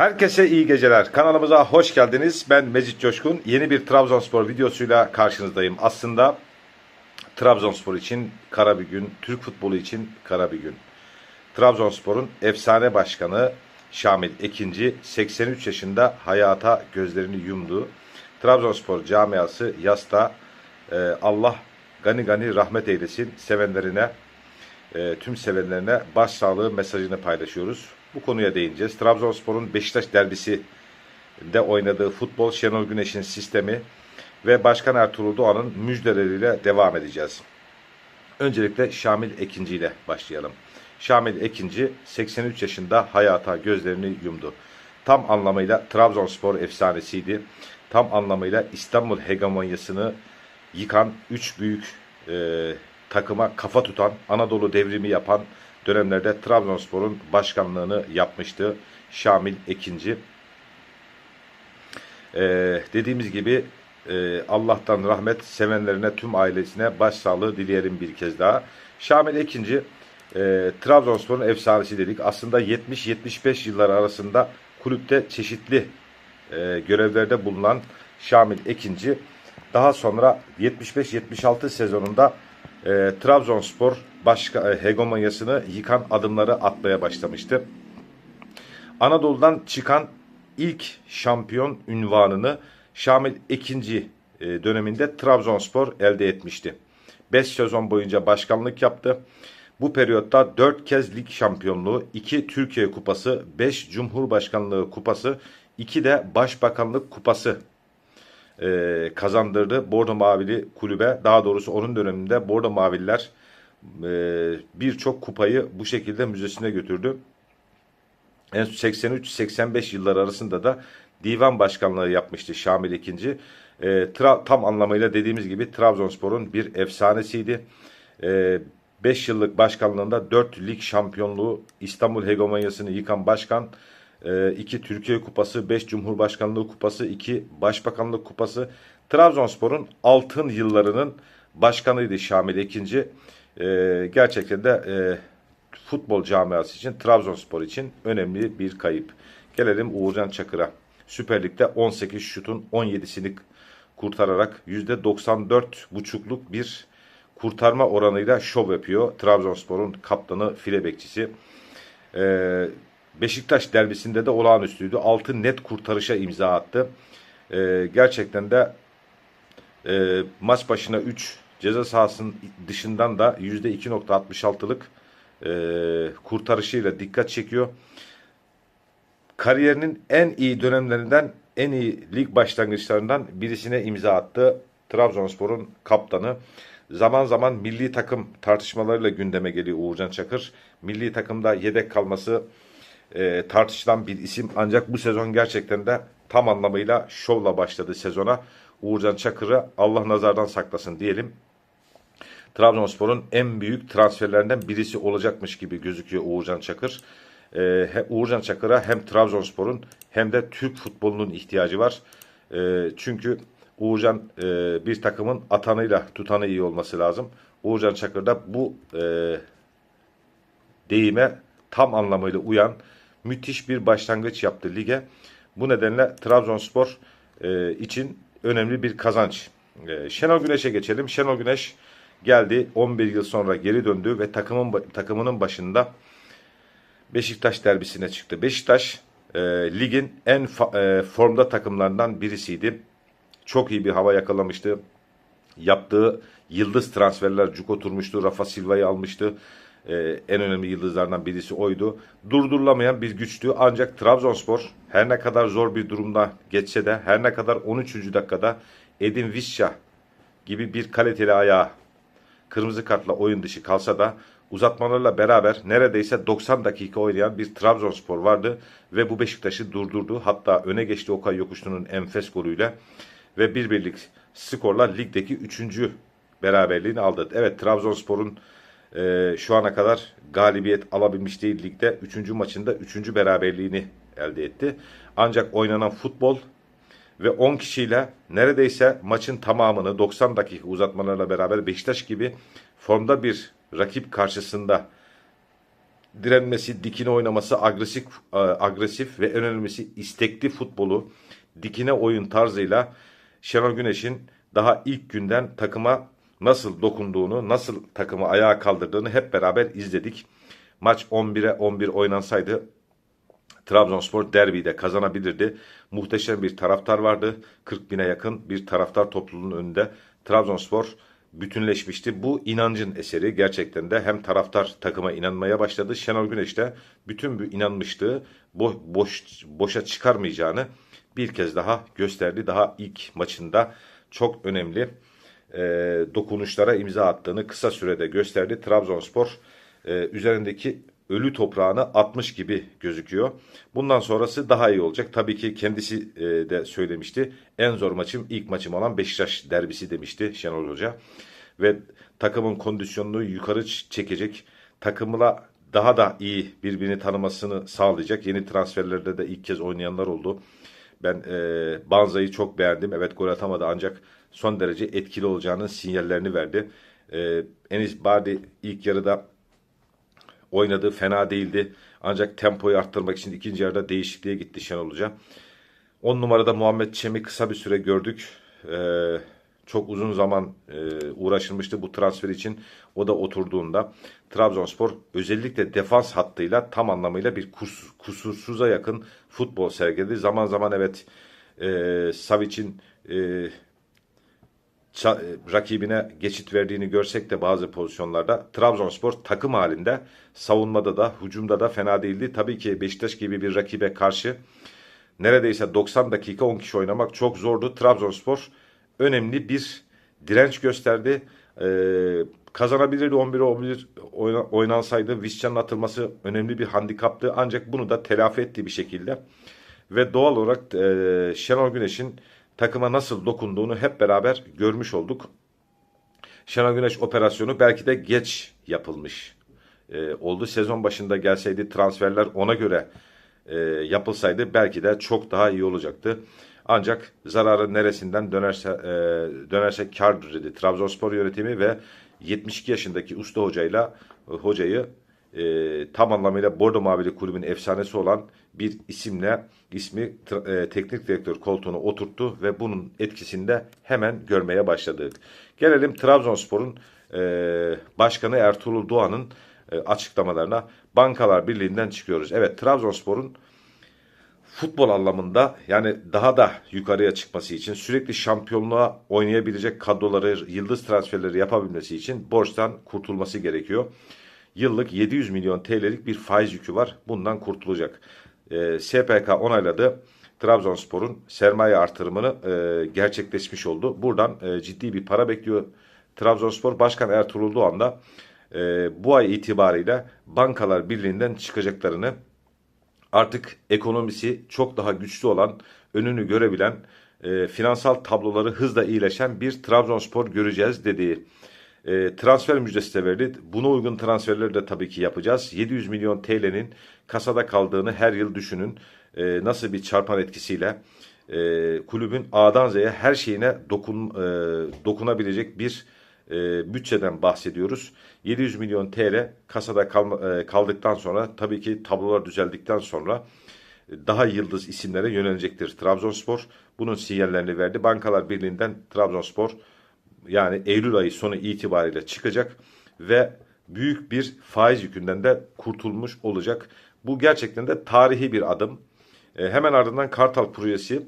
Herkese iyi geceler. Kanalımıza hoş geldiniz. Ben Mecit Coşkun. Yeni bir Trabzonspor videosuyla karşınızdayım. Aslında Trabzonspor için kara bir gün, Türk futbolu için kara bir gün. Trabzonspor'un efsane başkanı Şamil Ekinci 83 yaşında hayata gözlerini yumdu. Trabzonspor camiası yasta e, Allah gani gani rahmet eylesin sevenlerine e, tüm sevenlerine başsağlığı mesajını paylaşıyoruz. Bu konuya değineceğiz. Trabzonspor'un Beşiktaş derbisi de oynadığı futbol Şenol Güneş'in sistemi ve Başkan Ertuğrul Doğan'ın müjdeleriyle devam edeceğiz. Öncelikle Şamil Ekinci ile başlayalım. Şamil Ekinci 83 yaşında hayata gözlerini yumdu. Tam anlamıyla Trabzonspor efsanesiydi. Tam anlamıyla İstanbul hegemonyasını yıkan 3 büyük e, takıma kafa tutan, Anadolu devrimi yapan dönemlerde Trabzonspor'un başkanlığını yapmıştı Şamil Ekinci. E, dediğimiz gibi e, Allah'tan rahmet sevenlerine tüm ailesine başsağlığı dileyelim bir kez daha. Şamil Ekinci e, Trabzonspor'un efsanesi dedik. Aslında 70-75 yıllar arasında kulüpte çeşitli e, görevlerde bulunan Şamil Ekinci daha sonra 75-76 sezonunda e, Trabzonspor başka e, hegemonyasını yıkan adımları atmaya başlamıştı. Anadolu'dan çıkan ilk şampiyon ünvanını Şamil Ekinci e, döneminde Trabzonspor elde etmişti. 5 sezon boyunca başkanlık yaptı. Bu periyotta 4 kez lig şampiyonluğu, 2 Türkiye Kupası, 5 Cumhurbaşkanlığı Kupası, 2 de Başbakanlık Kupası e, kazandırdı Bordo Mavili kulübe. Daha doğrusu onun döneminde Bordo Mavililer e, birçok kupayı bu şekilde müzesine götürdü. En 83-85 yıllar arasında da divan başkanlığı yapmıştı Şamil II. E, tam anlamıyla dediğimiz gibi Trabzonspor'un bir efsanesiydi. 5 yıllık başkanlığında 4 lig şampiyonluğu, İstanbul hegemonyasını yıkan başkan, 2 Türkiye Kupası, 5 Cumhurbaşkanlığı Kupası, 2 Başbakanlık Kupası. Trabzonspor'un altın yıllarının başkanıydı Şamil II. E, gerçekten de e, futbol camiası için, Trabzonspor için önemli bir kayıp. Gelelim Uğurcan Çakır'a. Süper Lig'de 18 şutun 17'sini kurtararak %94,5'luk bir kurtarma oranıyla şov yapıyor. Trabzonspor'un kaptanı file bekçisi. Ee, Beşiktaş derbisinde de olağanüstüydü. 6 net kurtarışa imza attı. Ee, gerçekten de e, maç başına 3 ceza sahasının dışından da %2.66'lık e, kurtarışıyla dikkat çekiyor. Kariyerinin en iyi dönemlerinden, en iyi lig başlangıçlarından birisine imza attı. Trabzonspor'un kaptanı. Zaman zaman milli takım tartışmalarıyla gündeme geliyor Uğurcan Çakır. Milli takımda yedek kalması e, tartışılan bir isim. Ancak bu sezon gerçekten de tam anlamıyla şovla başladı sezona. Uğurcan Çakır'ı Allah nazardan saklasın diyelim. Trabzonspor'un en büyük transferlerinden birisi olacakmış gibi gözüküyor Uğurcan Çakır. Ee, Uğurcan Çakır'a hem Trabzonspor'un hem de Türk futbolunun ihtiyacı var. Ee, çünkü Uğurcan e, bir takımın atanıyla tutanı iyi olması lazım. Uğurcan Çakır da bu e, deyime tam anlamıyla uyan müthiş bir başlangıç yaptı lige. Bu nedenle Trabzonspor e, için önemli bir kazanç. E, Şenol Güneş'e geçelim. Şenol Güneş geldi 11 yıl sonra geri döndü ve takımın takımının başında Beşiktaş derbisine çıktı. Beşiktaş e, ligin en fa- e, formda takımlarından birisiydi. Çok iyi bir hava yakalamıştı. Yaptığı yıldız transferler cuk oturmuştu. Rafa Silva'yı almıştı. E, en önemli yıldızlardan birisi oydu. Durdurulamayan bir güçtü. Ancak Trabzonspor her ne kadar zor bir durumda geçse de her ne kadar 13. dakikada Edin Visca gibi bir kaliteli ayağı kırmızı kartla oyun dışı kalsa da uzatmalarla beraber neredeyse 90 dakika oynayan bir Trabzonspor vardı ve bu Beşiktaş'ı durdurdu. Hatta öne geçti Okay Yokuşlu'nun enfes golüyle ve bir birlik skorla ligdeki 3. beraberliğini aldı. Evet Trabzonspor'un e, şu ana kadar galibiyet alabilmiş değil ligde. 3. maçında 3. beraberliğini elde etti. Ancak oynanan futbol ve 10 kişiyle neredeyse maçın tamamını 90 dakika uzatmalarla beraber Beşiktaş gibi formda bir rakip karşısında direnmesi, dikine oynaması, agresif e, agresif ve en önemlisi istekli futbolu, dikine oyun tarzıyla Şenol Güneş'in daha ilk günden takıma nasıl dokunduğunu, nasıl takımı ayağa kaldırdığını hep beraber izledik. Maç 11'e 11 oynansaydı Trabzonspor derbide kazanabilirdi. Muhteşem bir taraftar vardı. 40 bine yakın bir taraftar topluluğunun önünde Trabzonspor bütünleşmişti. Bu inancın eseri gerçekten de hem taraftar takıma inanmaya başladı. Şenol Güneş de bütün bu inanmışlığı boş, boş, boşa çıkarmayacağını bir kez daha gösterdi. Daha ilk maçında çok önemli e, dokunuşlara imza attığını kısa sürede gösterdi. Trabzonspor e, üzerindeki ölü toprağını atmış gibi gözüküyor. Bundan sonrası daha iyi olacak. Tabii ki kendisi e, de söylemişti. En zor maçım ilk maçım olan Beşiktaş derbisi demişti Şenol Hoca. Ve takımın kondisyonunu yukarı çekecek, takımla daha da iyi birbirini tanımasını sağlayacak. Yeni transferlerde de ilk kez oynayanlar oldu. Ben e, Banza'yı çok beğendim. Evet gol atamadı ancak son derece etkili olacağının sinyallerini verdi. E, Enis Bardi ilk yarıda oynadığı fena değildi. Ancak tempoyu arttırmak için ikinci yarıda değişikliğe gitti Şenol Hoca. 10 numarada Muhammed Çem'i kısa bir süre gördük. Ee, çok uzun zaman e, uğraşılmıştı bu transfer için. O da oturduğunda Trabzonspor özellikle defans hattıyla tam anlamıyla bir kus, kusursuza yakın futbol sergiledi. Zaman zaman evet e, Savic'in e, rakibine geçit verdiğini görsek de bazı pozisyonlarda Trabzonspor takım halinde savunmada da hücumda da fena değildi. Tabii ki Beşiktaş gibi bir rakibe karşı neredeyse 90 dakika 10 kişi oynamak çok zordu. Trabzonspor önemli bir direnç gösterdi. Ee, kazanabilirdi 11'e 11 oynansaydı Visca'nın atılması önemli bir handikaptı. Ancak bunu da telafi etti bir şekilde. Ve doğal olarak e, Şenol Güneş'in takıma nasıl dokunduğunu hep beraber görmüş olduk. Şenol Güneş operasyonu belki de geç yapılmış e, oldu. Sezon başında gelseydi transferler ona göre e, yapılsaydı belki de çok daha iyi olacaktı. Ancak zararın neresinden dönerse e, dönerse kardır dedi Trabzonspor yönetimi ve 72 yaşındaki usta hocayla e, hocayı e, tam anlamıyla Bordo Mavili kulübün efsanesi olan bir isimle ismi e, teknik direktör koltuğuna oturttu ve bunun etkisini de hemen görmeye başladık. Gelelim Trabzonspor'un e, başkanı Ertuğrul Doğan'ın e, açıklamalarına. Bankalar Birliği'nden çıkıyoruz. Evet Trabzonspor'un futbol anlamında yani daha da yukarıya çıkması için sürekli şampiyonluğa oynayabilecek kadroları, yıldız transferleri yapabilmesi için borçtan kurtulması gerekiyor. Yıllık 700 milyon TL'lik bir faiz yükü var. Bundan kurtulacak. E, SPK onayladı. Trabzonspor'un sermaye artırımını e, gerçekleşmiş oldu. Buradan e, ciddi bir para bekliyor. Trabzonspor Başkan Ertuğrul Doğan e, bu ay itibariyle Bankalar Birliği'nden çıkacaklarını artık ekonomisi çok daha güçlü olan, önünü görebilen, e, finansal tabloları hızla iyileşen bir Trabzonspor göreceğiz dediği e, transfer müjdesi de verdi. Buna uygun transferleri de tabii ki yapacağız. 700 milyon TL'nin kasada kaldığını her yıl düşünün. E, nasıl bir çarpan etkisiyle e, kulübün A'dan Z'ye her şeyine dokun, e, dokunabilecek bir e, bütçeden bahsediyoruz. 700 milyon TL kasada kal, e, kaldıktan sonra tabii ki tablolar düzeldikten sonra daha yıldız isimlere yönelecektir Trabzonspor. Bunun sinyallerini verdi. Bankalar Birliği'nden Trabzonspor yani Eylül ayı sonu itibariyle çıkacak ve büyük bir faiz yükünden de kurtulmuş olacak. Bu gerçekten de tarihi bir adım. E, hemen ardından Kartal projesi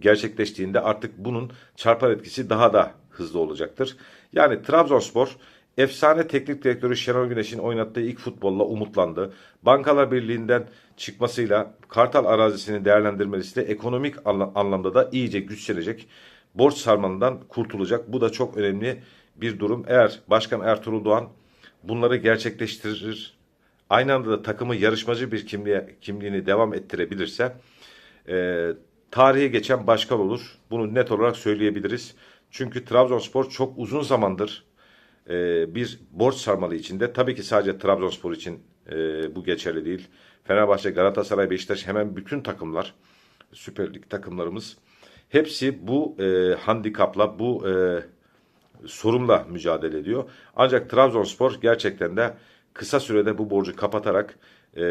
gerçekleştiğinde artık bunun çarpan etkisi daha da hızlı olacaktır. Yani Trabzonspor efsane teknik direktörü Şenol Güneş'in oynattığı ilk futbolla umutlandı. Bankalar Birliği'nden çıkmasıyla Kartal arazisini değerlendirmesiyle ekonomik anlamda da iyice güçlenecek borç sarmalından kurtulacak. Bu da çok önemli bir durum. Eğer Başkan Ertuğrul Doğan bunları gerçekleştirir, aynı anda da takımı yarışmacı bir kimliğe, kimliğini devam ettirebilirse e, tarihe geçen başkan olur. Bunu net olarak söyleyebiliriz. Çünkü Trabzonspor çok uzun zamandır e, bir borç sarmalı içinde. Tabii ki sadece Trabzonspor için e, bu geçerli değil. Fenerbahçe, Galatasaray, Beşiktaş hemen bütün takımlar, Süper Lig takımlarımız Hepsi bu e, handikapla, bu e, sorunla mücadele ediyor. Ancak Trabzonspor gerçekten de kısa sürede bu borcu kapatarak e,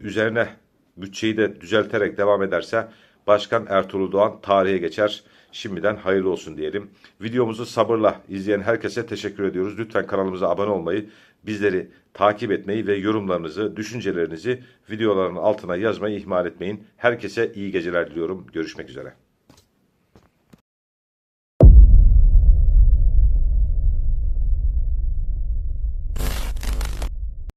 üzerine bütçeyi de düzelterek devam ederse Başkan Ertuğrul Doğan tarihe geçer. Şimdiden hayırlı olsun diyelim. Videomuzu sabırla izleyen herkese teşekkür ediyoruz. Lütfen kanalımıza abone olmayı, bizleri takip etmeyi ve yorumlarınızı, düşüncelerinizi videoların altına yazmayı ihmal etmeyin. Herkese iyi geceler diliyorum. Görüşmek üzere.